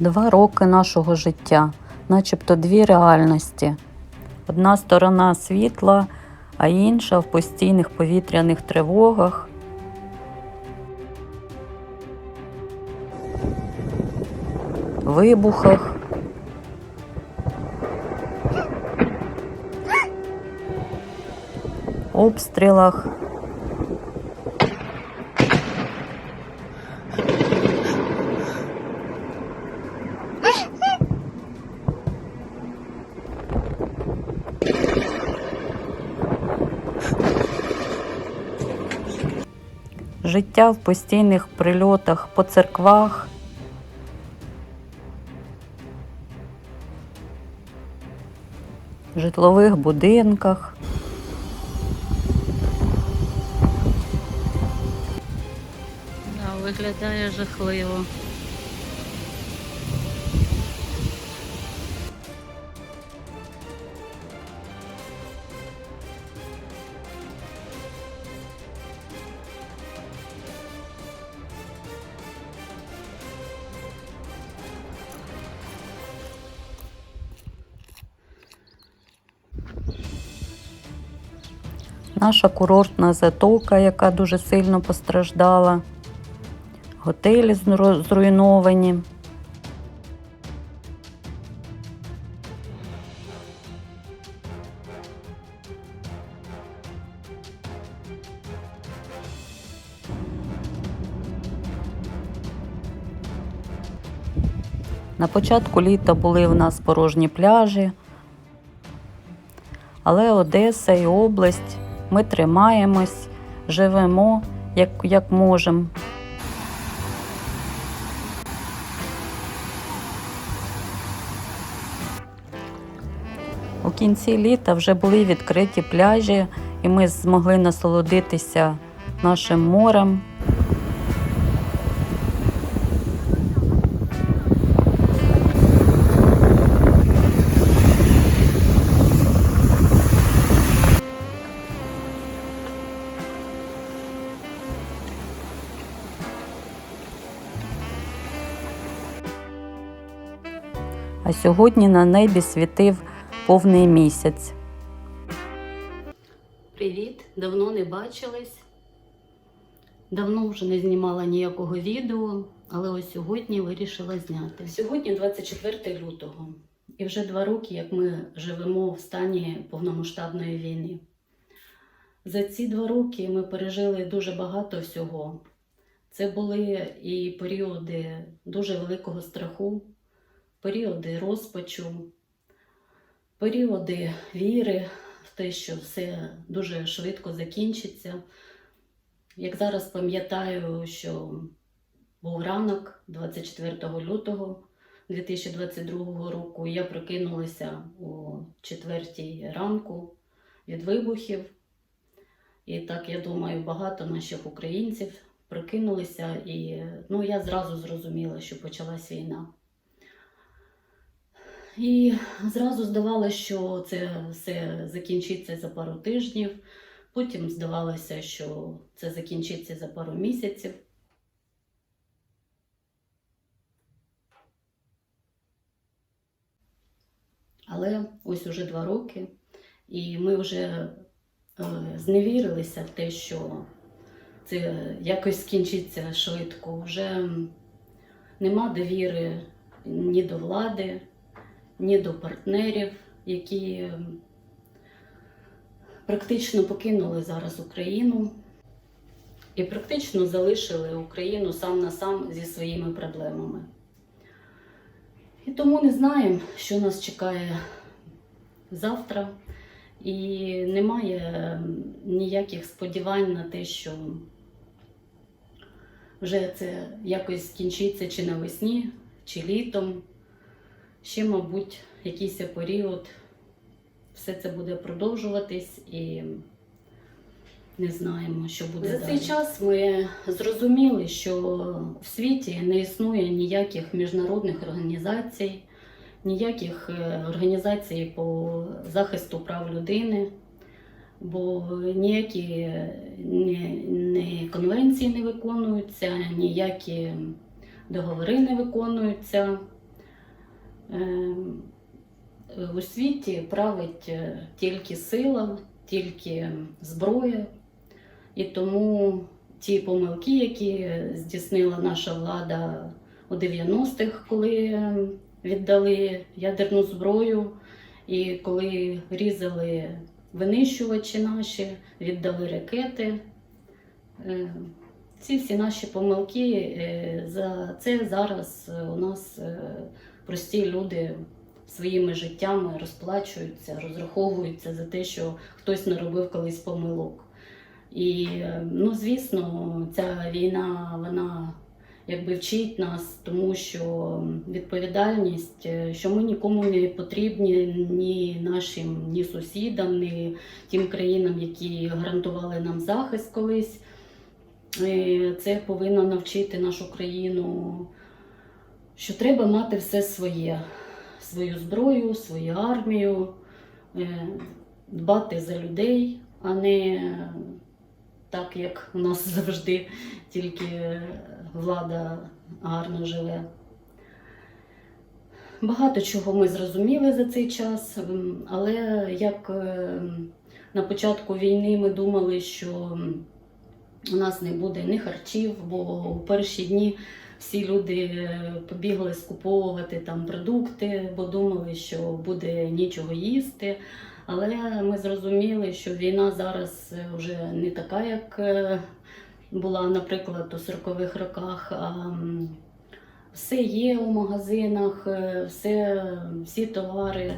Два роки нашого життя, начебто дві реальності. Одна сторона світла, а інша в постійних повітряних тривогах. Вибухах. Обстрілах. Життя в постійних прильотах по церквах. Житлових будинках. Да, виглядає жахливо. Наша курортна затока, яка дуже сильно постраждала. Готелі зру- зруйновані. На початку літа були в нас порожні пляжі, але Одеса і область ми тримаємось, живемо як, як можемо. У кінці літа вже були відкриті пляжі, і ми змогли насолодитися нашим морем. Сьогодні на небі світив повний місяць. Привіт! Давно не бачились. Давно вже не знімала ніякого відео, але ось сьогодні вирішила зняти. Сьогодні 24 лютого, і вже два роки, як ми живемо в стані повномасштабної війни. За ці два роки ми пережили дуже багато всього. Це були і періоди дуже великого страху, періоди розпачу, періоди віри в те, що все дуже швидко закінчиться. Як зараз пам'ятаю, що був ранок 24 лютого 2022 року, я прокинулася о 4 ранку від вибухів. І так, я думаю, багато наших українців прокинулися, і ну, я зразу зрозуміла, що почалась війна. І зразу здавалося, що це все закінчиться за пару тижнів. Потім здавалося, що це закінчиться за пару місяців. Але ось уже два роки, і ми вже е, зневірилися в те, що це якось скінчиться швидко. Вже нема довіри ні до влади, ні до партнерів, які практично покинули зараз Україну і практично залишили Україну сам на сам зі своїми проблемами. І тому не знаємо, що нас чекає завтра, і немає ем, ніяких сподівань на те, що вже це якось скінчиться чи навесні, чи літом. Ще, мабуть, якийсь період все це буде продовжуватись і не знаємо, що буде. За цей час ми зрозуміли, що в світі не існує ніяких міжнародних організацій, ніяких е, організацій по захисту прав людини, бо ніякі не, не конвенції не виконуються, ніякі договори не виконуються. Е, У світі править е, тільки сила, тільки зброя, і тому ті помилки, які здійснила наша влада у 90-х, коли віддали ядерну зброю, і коли різали винищувачі наші, віддали ракети. Е, Ці всі наші помилки, е, за це зараз у нас е, прості люди своїми життями розплачуються, розраховуються за те, що хтось не робив колись помилок. І, е, ну, звісно, ця війна, вона якби вчить нас, тому що відповідальність, е, що ми нікому не потрібні, ні нашим, ні сусідам, ні тим країнам, які гарантували нам захист колись. Е, Це повинно навчити нашу країну, що треба мати все своє, свою зброю, свою армію, е, дбати за людей, а не так, як у нас завжди тільки влада гарно живе. Багато чого ми зрозуміли за цей час, але як е, на початку війни ми думали, що у нас не буде ні харчів, бо у перші дні всі люди е, побігли скуповувати там продукти, бо думали, що буде нічого їсти. Але ми зрозуміли, що війна зараз е, вже не така, як е, була, наприклад, у 40-х роках. А все є у магазинах, все, всі товари.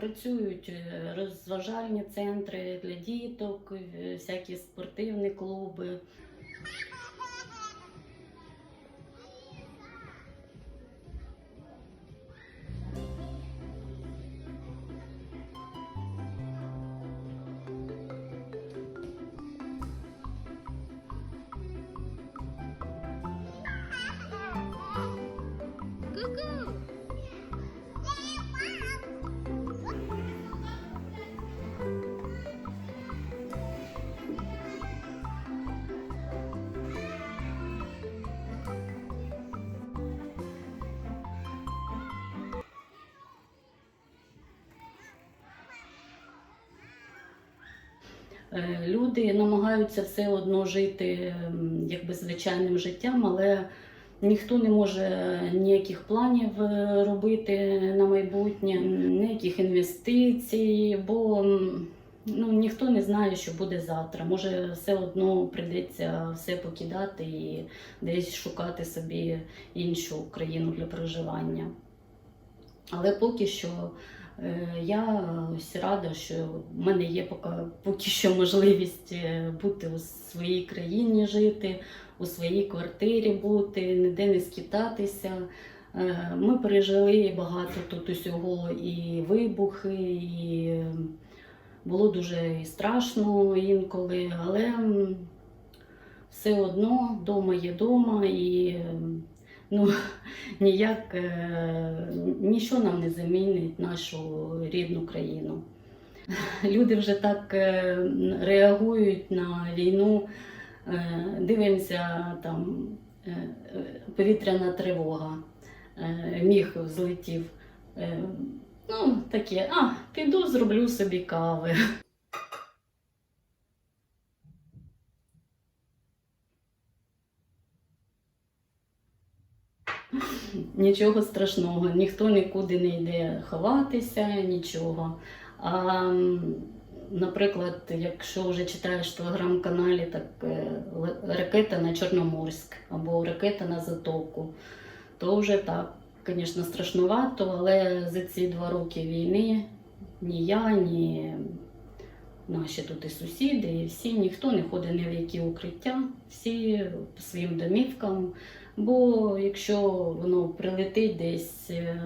Працюють е, розважальні центри для діток, е, всякі спортивні клуби. Люди намагаються все одно жити якби звичайним життям, але ніхто не може ніяких планів е, робити на майбутнє, ніяких інвестицій, бо ну, ніхто не знає, що буде завтра. Може, все одно прийдеться все покидати і десь шукати собі іншу країну для проживання. Але поки що Е, Я ось рада, що в мене є поки, поки що можливість е, бути у своїй країні жити, у своїй квартирі бути, ніде не скитатися. Е, Ми пережили багато тут усього і вибухи, і е, було дуже страшно інколи, але все одно вдома є вдома і е, ну, ніяк е, нічого нам не замінить нашу рідну країну. Люди вже так е, реагують на війну, е, дивимося там повітряна тривога, міг злетів. Ну, таке, а, піду зроблю собі кави. Нічого страшного, ніхто нікуди не йде ховатися, нічого. А, наприклад, якщо вже читаєш в телеграм-каналі, так е, ракета на Чорноморськ або ракета на Затоку, то вже так звісно, страшнувато, але за ці два роки війни ні я, ні наші тут і сусіди, і всі, ніхто не ходить ні в які укриття, всі по своїм домівкам. Бо якщо воно прилетить десь е,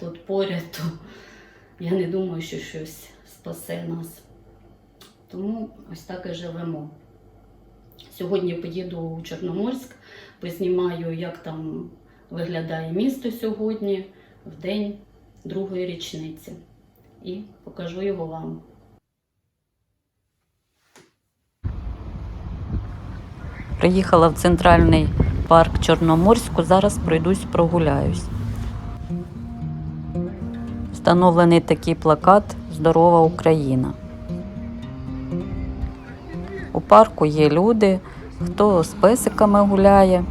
тут поряд, то я не думаю, що щось спасе нас. Тому ось так і живемо. Сьогодні поїду у Чорноморськ, познімаю, як там виглядає місто сьогодні, в день другої річниці. І покажу його вам. Приїхала в центральний парк Чорноморську. Зараз пройдусь, прогуляюсь. Встановлений такий плакат Здорова Україна. У парку є люди, хто з песиками гуляє.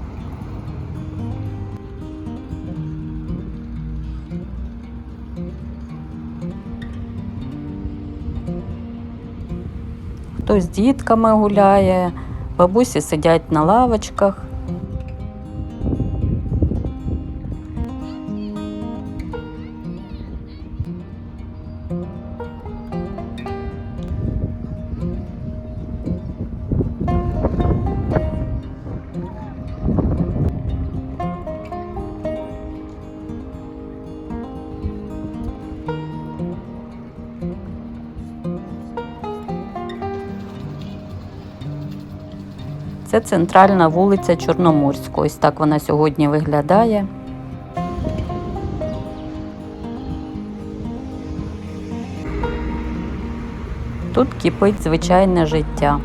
Хто з дітками гуляє, бабусі сидять на лавочках. Центральна вулиця Чорноморська. Ось так вона сьогодні виглядає. Тут кипить звичайне життя.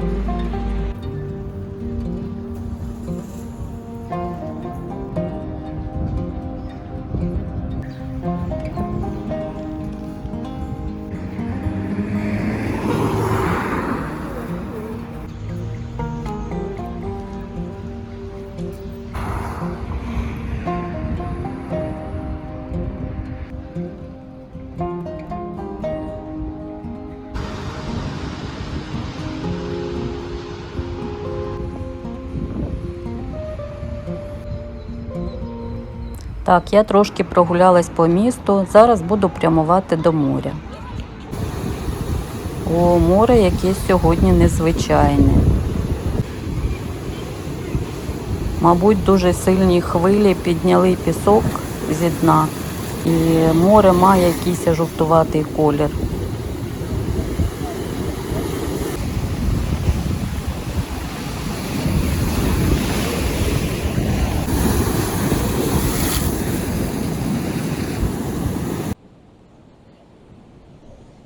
Так, я трошки прогулялась по місту. Зараз буду прямувати до моря. О, море якесь сьогодні незвичайне. Мабуть, дуже сильні хвилі підняли пісок зі дна, і море має якийсь жовтуватий колір.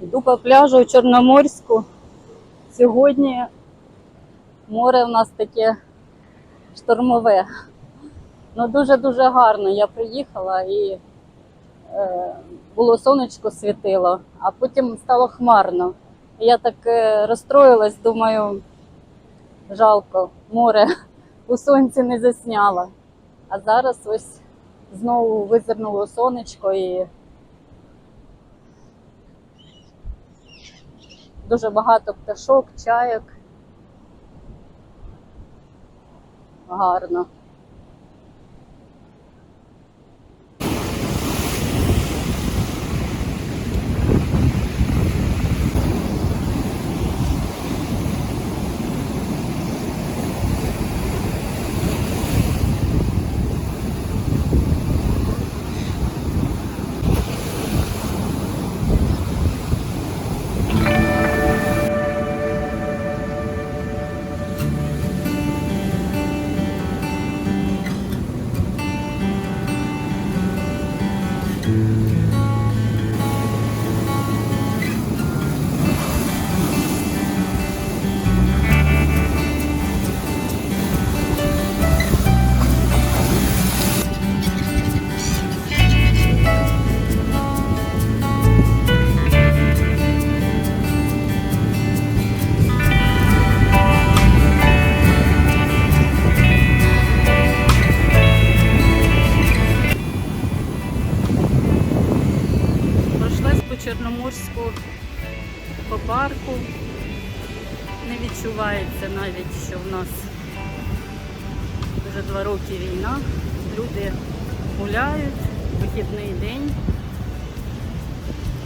Йду по пляжу у Чорноморську. Сьогодні море в нас таке штормове. Ну дуже-дуже гарно. Я приїхала і е, було сонечко світило, а потім стало хмарно. Я так е, розстроїлась, думаю, жалко, море у сонці не засняла. А зараз ось знову визирнуло сонечко і дуже багато пташок, чайок. Гарно.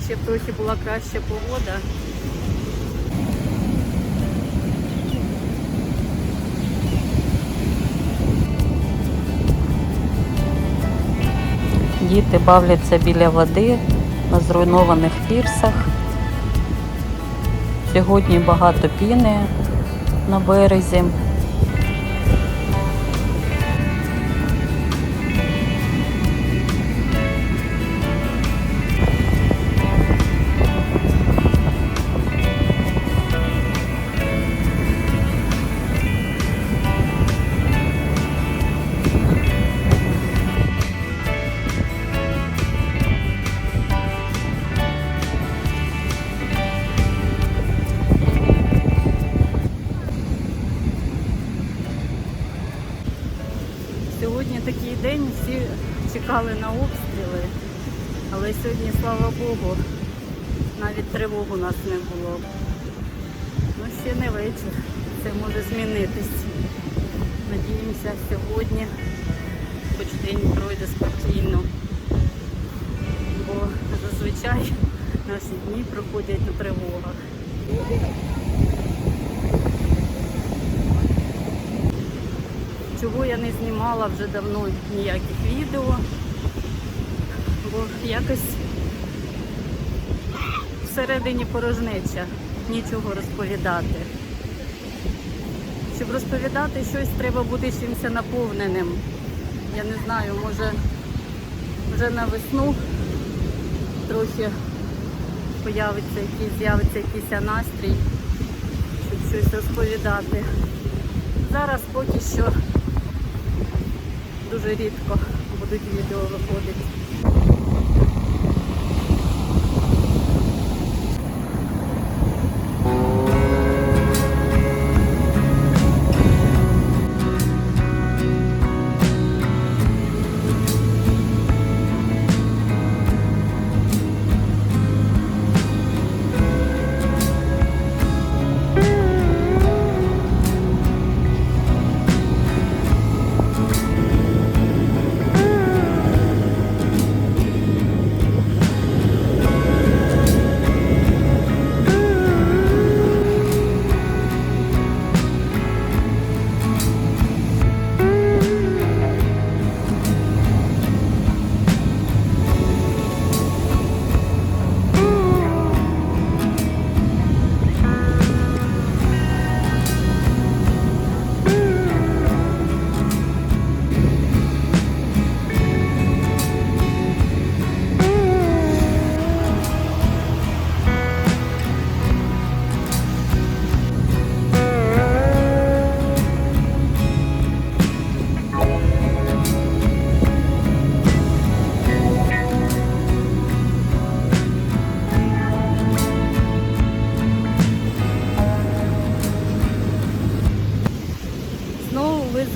Ще трохи була краща погода. Діти бавляться біля води на зруйнованих пірсах. Сьогодні багато піни на березі. Богу, навіть тривог у нас не було. Ну, ще не вечір, це може змінитись. Надіємося, сьогодні хоч день пройде спокійно, бо зазвичай наші дні проходять на тривогах. Чого я не знімала вже давно ніяких відео, бо якось всередині порожнеча, нічого розповідати. Щоб розповідати щось, треба бути чимось наповненим. Я не знаю, може вже на весну трохи появиться якийсь, з'явиться якийсь настрій, щоб щось розповідати. Зараз поки що дуже рідко будуть відео виходити.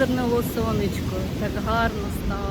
Знову сонечко, так гарно стало.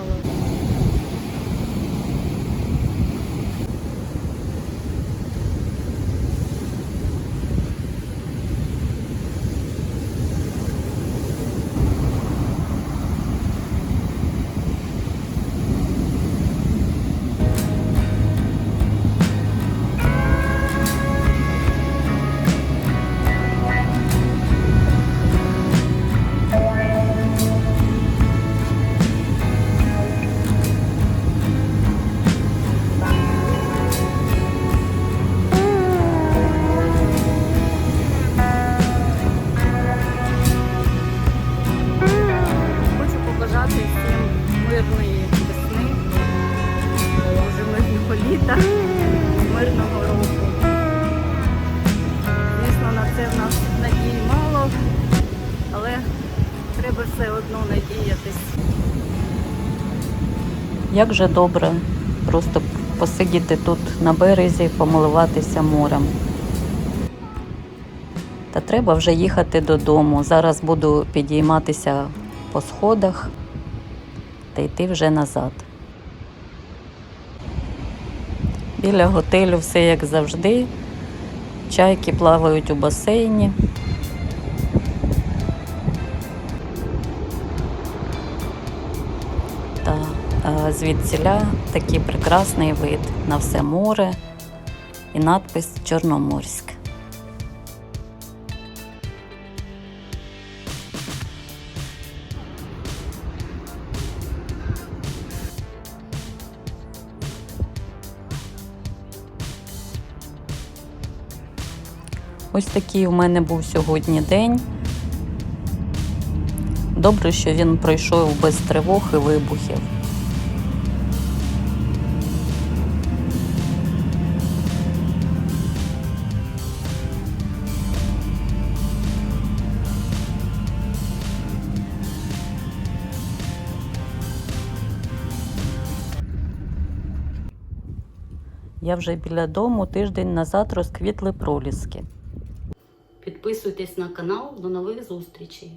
Як же добре просто посидіти тут на березі, помилуватися морем. Та треба вже їхати додому. Зараз буду підійматися по сходах та йти вже назад. Біля готелю все як завжди. Чайки плавають у басейні. Звідсіля такий прекрасний вид на все море і надпис Чорноморськ. Ось такий у мене був сьогодні день. Добре, що він пройшов без тривог і вибухів. Я вже біля дому тиждень назад розквітли проліски. Підписуйтесь на канал. До нових зустрічей!